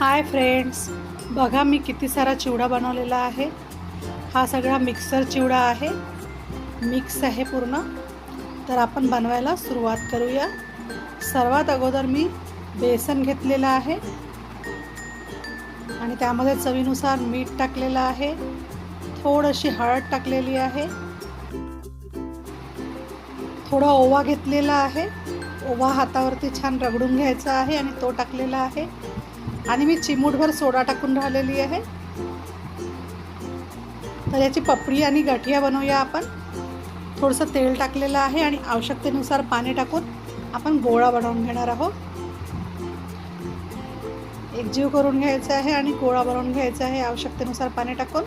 Hi friends बघा मी किती सारा चिवडा बनवलेला आहे. हा सगळा मिक्सर चिवडा आहे. मिक्स आहे पूर्ण. तर आपण बनवायला सुरुवात करूया. सर्वात अगोदर मी बेसन घेतलेलं आहे. आणि त्यामध्ये चवीनुसार मीठ टाकलेलं आहे. थोडीशी हळद टाकलेली आहे. थोडा ओवा घेतलेला आहे. ओवा हातावरती छान रगडून घ्यायचा आहे आणि तो टाकलेला आहे. आणि मी चिमूटभर सोडा टाकून राहिलेली आहे. तर याची पपडी आणि गठिया बनवूया आपण. थोडंसं तेल टाकलेलं आहे आणि आवश्यकतेनुसार पाणी टाकून आपण गोळा बनवून घेणार आहोत. एकजीव करून घ्यायचा आहे आणि गोळा बनवून घ्यायचा आहे आवश्यकतेनुसार पाणी टाकून.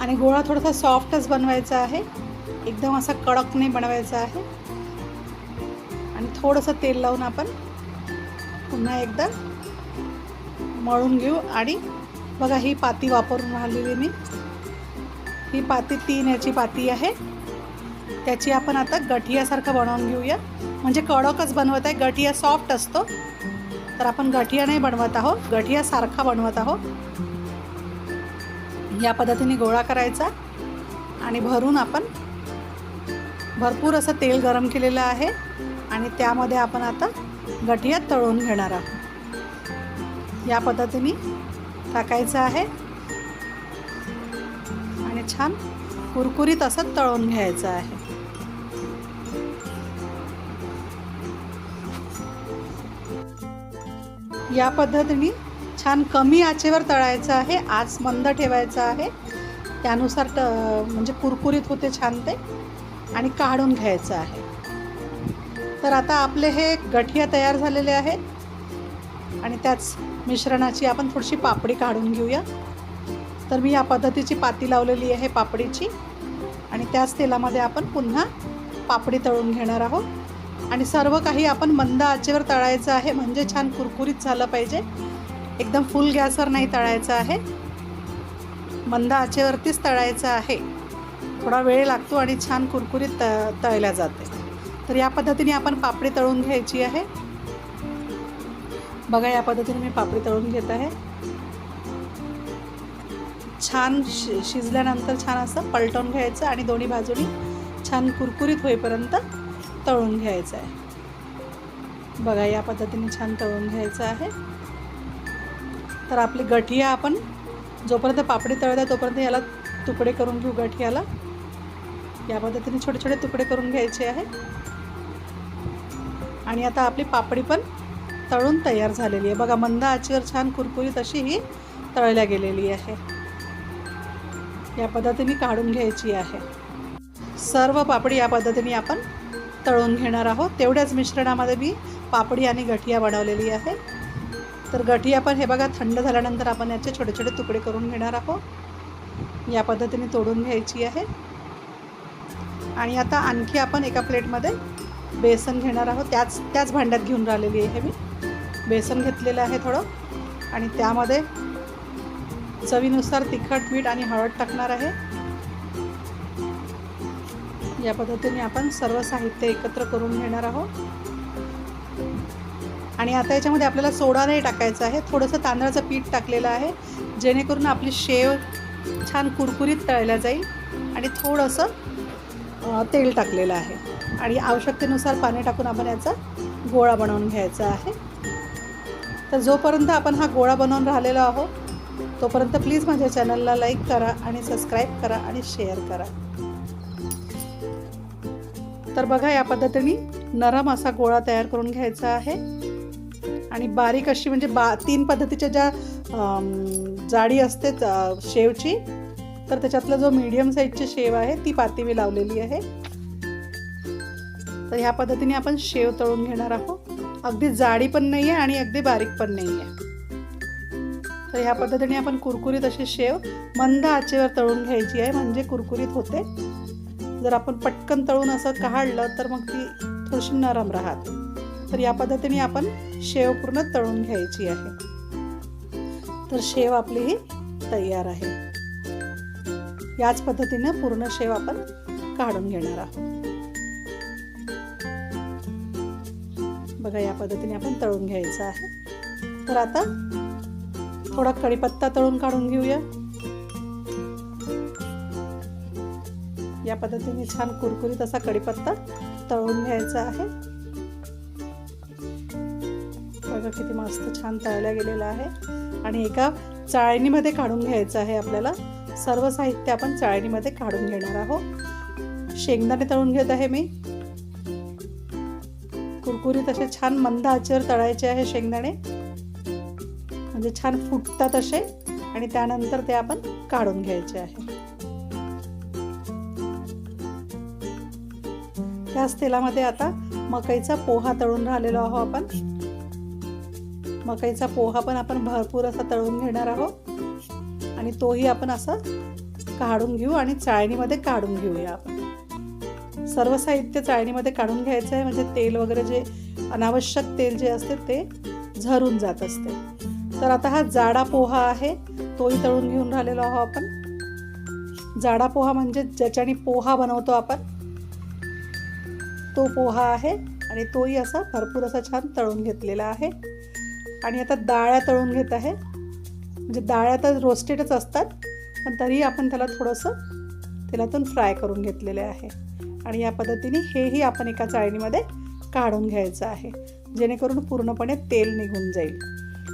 आणि गोळा थोडासा सॉफ्टच बनवायचा आहे. एकदम असा कडक नाही बनवायचा आहे. आणि थोडंसं तेल लावून आपण पुन्हा एकदा मळून घेऊ. आणि बघा ही पाती वापरून राहिलेली मी. ही पाती तीन याची पाती आहे. त्याची आपण आता गठियासारखं बनवून घेऊया. म्हणजे कडकच बनवत आहे. गठिया सॉफ्ट असतो. तर आपण गठिया नाही बनवत आहोत. गठियासारखा बनवत आहोत. या पद्धतीने गोळा करायचा. आणि भरून आपण भरपूर असं तेल गरम केलेलं आहे. आणि त्यामध्ये आपण आता गठिया तळून घेणार आहोत. या पद्धतीने टाकायचं आहे. आणि छान कुरकुरीत असं तळून घ्यायचं आहे. या पद्धतीने छान कमी आचेवर तळायचं आहे. आज मंद ठेवायचं आहे. त्यानुसार ट म्हणजे कुरकुरीत होते छान ते. आणि काढून घ्यायचं आहे. तर आता आपले हे गठिया तयार झालेले आहेत. आणि त्याच मिश्रणाची आपण थोडीशी पापडी काढून घेऊया. तर मी या पद्धतीची पाती लावलेली आहे पापडीची. आणि त्याच तेलामध्ये आपण पुन्हा पापडी तळून घेणार आहोत. आणि सर्व काही आपण मंद आचेवर तळायचं आहे म्हणजे छान कुरकुरीत झालं पाहिजे. एकदम फुल गॅसवर नाही तळायचं आहे. मंद आचेवरतीच तळायचं आहे. थोडा वेळ लागतो आणि छान कुरकुरीत त तळल्या जाते. तर या पद्धतीने आपण पापडी तळून घ्यायची आहे. बघा या पद्धतीने मी पापडी तळून घेत आहे. छान शि शिजल्यानंतर छान असं पलटवून घ्यायचं आणि दोन्ही बाजूनी छान कुरकुरीत होईपर्यंत तळून घ्यायचं आहे. बघा या पद्धतीने छान तळून घ्यायचं आहे. तर आपली गठिया आपण जोपर्यंत पापडी आहे तोपर्यंत याला तुकडे करून घेऊ गठियाला. या पद्धतीने छोटे छोटे तुकडे करून घ्यायचे आहे. आणि आता आपली पापडी पण तळून तयार झालेली आहे. बघा मंद आचेवर छान कुरकुरीत अशी ही तळल्या गेलेली आहे. या पद्धतीने काढून घ्यायची आहे. सर्व पापडी या पद्धतीने आपण तळून घेणार आहोत. तेवढ्याच मिश्रणामध्ये मी पापडी आणि गठिया बनवलेली आहे. तर गठिया पण हे बघा थंड झाल्यानंतर आपण याचे छोटे छोटे तुकडे करून घेणार आहोत. या पद्धतीने तोडून घ्यायची आहे. आणि आता आणखी आपण एका प्लेटमध्ये बेसन घेणार आहोत. त्याच त्याच भांड्यात घेऊन राहिलेली आहे मी. बेसन घेतलेलं आहे थोडं. आणि त्यामध्ये चवीनुसार तिखट मीठ आणि हळद टाकणार आहे. या पद्धतीने आपण सर्व साहित्य एकत्र करून घेणार आहोत. आणि आता याच्यामध्ये आपल्याला सोडा नाही टाकायचा आहे. थोडंसं तांदळाचं पीठ टाकलेलं आहे. जेणेकरून आपली शेव छान कुरकुरीत तळल्या जाईल. आणि थोडंसं तेल टाकलेलं आहे. आणि आवश्यकतेनुसार पाणी टाकून आपण याचा गोळा बनवून घ्यायचा आहे. तर जोपर्यंत आपण हा गोळा बनवून राहिलेलो आहोत तोपर्यंत प्लीज माझ्या चॅनलला लाईक करा आणि सबस्क्राईब करा आणि शेअर करा. तर बघा या पद्धतीने नरम असा गोळा तयार करून घ्यायचा आहे. आणि बारीक अशी म्हणजे बा तीन पद्धतीच्या ज्या जाडी असते शेवची तर त्याच्यातला जो मीडियम साईजची शेव आहे ती पाती मी लावलेली आहे. तर ह्या पद्धतीने आपण शेव तळून घेणार आहोत. अगदी जाडी पण नाही आहे आणि अगदी बारीक पण नाही आहे तर ह्या पद्धतीने आपण कुरकुरीत अशी शेव मंद आचेवर तळून घ्यायची आहे म्हणजे कुरकुरीत होते. जर आपण पटकन तळून असं काढलं तर मग ती थोडीशी नरम राहते. तर या पद्धतीने आपण शेव पूर्ण तळून घ्यायची आहे. तर शेव आपली ही तयार आहे. याच पद्धतीनं पूर्ण शेव आपण काढून घेणार आहोत. बघा या पद्धतीने आपण तळून घ्यायचं आहे. तर आता थोडा कढीपत्ता तळून काढून घेऊया. या पद्धतीने छान कुरकुरीत असा कढीपत्ता तळून घ्यायचा आहे. बघा किती मस्त छान तळल्या गेलेला आहे. आणि एका चाळणीमध्ये काढून घ्यायचं आहे आपल्याला. सर्व साहित्य आपण चाळणीमध्ये काढून घेणार आहोत. शेंगदाणे तळून घेत आहे मी. कुरकुरीत असे छान मंद आचेवर तळायचे आहे शेंगदाणे. म्हणजे छान फुटतात असे आणि त्यानंतर ते आपण काढून घ्यायचे आहे. त्याच तेलामध्ये आता मकईचा पोहा तळून राहिलेलो आहो आपण. मकईचा पोहा पण आपण भरपूर असा तळून घेणार आहोत. आणि तोही आपण असं काढून घेऊ आणि चाळणीमध्ये काढून घेऊया आपण. सर्व साहित्य चाळणीमध्ये काढून घ्यायचं आहे. म्हणजे तेल वगैरे जे अनावश्यक तेल जे असते ते झरून जात असते. तर आता हा जाडा पोहा आहे. तोही तळून घेऊन राहिलेलो आहो आपण. जाडा पोहा म्हणजे ज्याच्याने पोहा बनवतो आपण तो पोहा आहे आणि तोही असा भरपूर असा छान तळून घेतलेला आहे. आणि आता डाळ्या तळून घेत आहे. म्हणजे डाळ्या तर रोस्टेडच असतात पण तरीही आपण त्याला थोडंसं तेलातून फ्राय करून घेतलेले आहे. आणि या पद्धतीने हेही आपण एका चाळणीमध्ये काढून घ्यायचं आहे. जेणेकरून पूर्णपणे तेल निघून जाईल.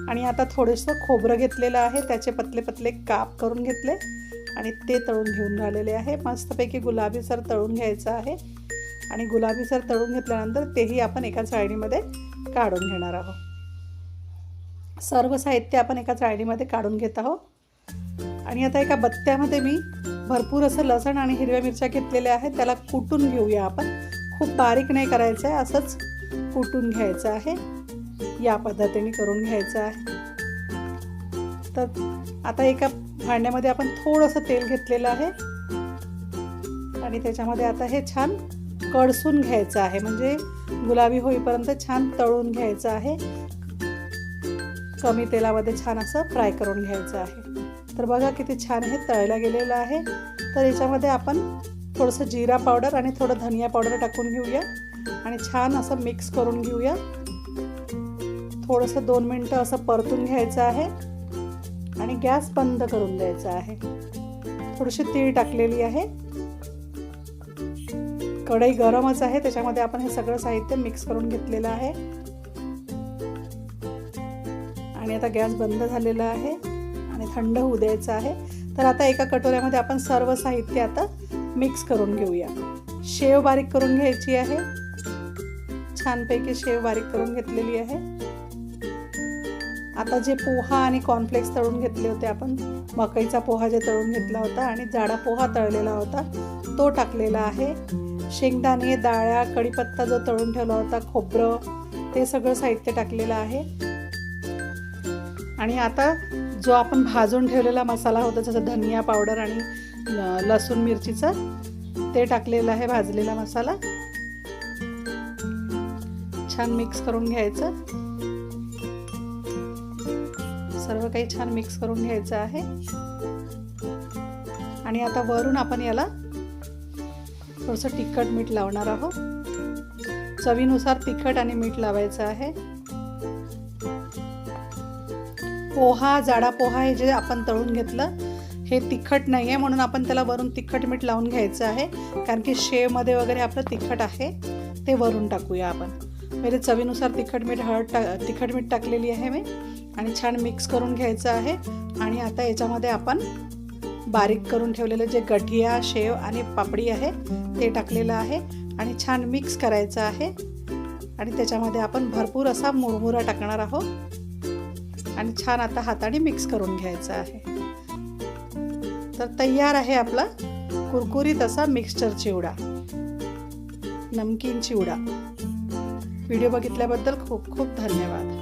आणि आता थोडंसं खोबरं घेतलेलं आहे. त्याचे पतले पतले काप करून घेतले. आणि ते तळून घेऊन राहिलेले आहे. मस्तपैकी गुलाबीसर तळून घ्यायचं आहे. आणि गुलाबीसर तळून घेतल्यानंतर तेही आपण एका चाळणीमध्ये काढून घेणार आहोत. सर्व साहित्य आपण एका चाळणीमध्ये काढून घेत आहोत. आणि आता एका बत्त्यामध्ये मी भरपूर असं लसण आणि हिरव्या मिरच्या घेतलेल्या आहेत. त्याला कुटून घेऊया आपण. खूप बारीक नाही करायचं आहे असंच कुटून घ्यायचं आहे. या पद्धतीने करून घ्यायचं आहे. तर आता एका भांड्यामध्ये आपण थोडंसं तेल घेतलेलं आहे. आणि त्याच्यामध्ये आता हे छान कडसून घ्यायचं आहे. म्हणजे गुलाबी होईपर्यंत छान तळून घ्यायचं आहे. कमी तेलामध्ये छान असं फ्राय करून घ्यायचं आहे. तर बघा किती छान हे तळलं गेलेलं आहे. तर याच्यामध्ये आपण थोडंसं जिरा पावडर आणि थोडं धनिया पावडर टाकून घेऊया. आणि छान असं मिक्स करून घेऊया. थोडंसं दोन मिनटं असं परतून घ्यायचं आहे. आणि गॅस बंद करून द्यायचा आहे. थोडीशी तीळ टाकलेली आहे. कढई गरमच आहे त्याच्यामध्ये आपण हे सगळं साहित्य मिक्स करून घेतलेलं आहे. आणि आता गॅस बंद झालेला आहे. आणि थंड होऊ द्यायचं आहे. तर आता एका कटोऱ्यामध्ये आपण सर्व साहित्य आता मिक्स करून घेऊया. शेव बारीक करून घ्यायची आहे. छानपैकी शेव बारीक करून घेतलेली आहे. आता जे पोहा आणि कॉर्नफ्लेक्स तळून घेतले होते आपण मकईचा पोहा जे तळून घेतला होता आणि जाडा पोहा तळलेला होता तो टाकलेला आहे. शेंगदाणे डाळ्या कढीपत्ता जो तळून ठेवला होता खोबरं ते सगळं साहित्य टाकलेलं आहे. आणि आता जो आपण भाजून ठेवलेला मसाला होता जसं धनिया पावडर आणि लसूण मिरचीचा ते टाकलेलं आहे भाजलेला मसाला. छान मिक्स करून घ्यायचं. सर्व काही छान मिक्स करून घ्यायचं आहे. आणि आता वरून आपण याला थोडंसं तिखट मीठ लावणार आहोत. चवीनुसार तिखट आणि मीठ लावायचं आहे. पोहा जाडा पोहा हे जे आपण तळून घेतलं हे तिखट नाही आहे म्हणून आपण त्याला वरून तिखट मीठ लावून घ्यायचं आहे. कारण की शेवमध्ये वगैरे आपलं तिखट आहे ते वरून टाकूया आपण. पहिले चवीनुसार तिखट मीठ हळद टा तिखट मीठ टाकलेली आहे मी. आणि छान मिक्स करून घ्यायचं आहे. आणि आता याच्यामध्ये आपण बारीक करून ठेवलेलं जे गठिया शेव आणि पापडी आहे ते टाकलेलं आहे. आणि छान मिक्स करायचं आहे. आणि त्याच्यामध्ये आपण भरपूर असा मुरमुरा टाकणार आहोत. आणि छान आता हाताने मिक्स करून घ्यायचं आहे. तर तयार आहे आपला कुरकुरीत असा मिक्सचर चिवडा. नमकीन चिवडा. व्हिडिओ बघितल्याबद्दल खूप खूप धन्यवाद.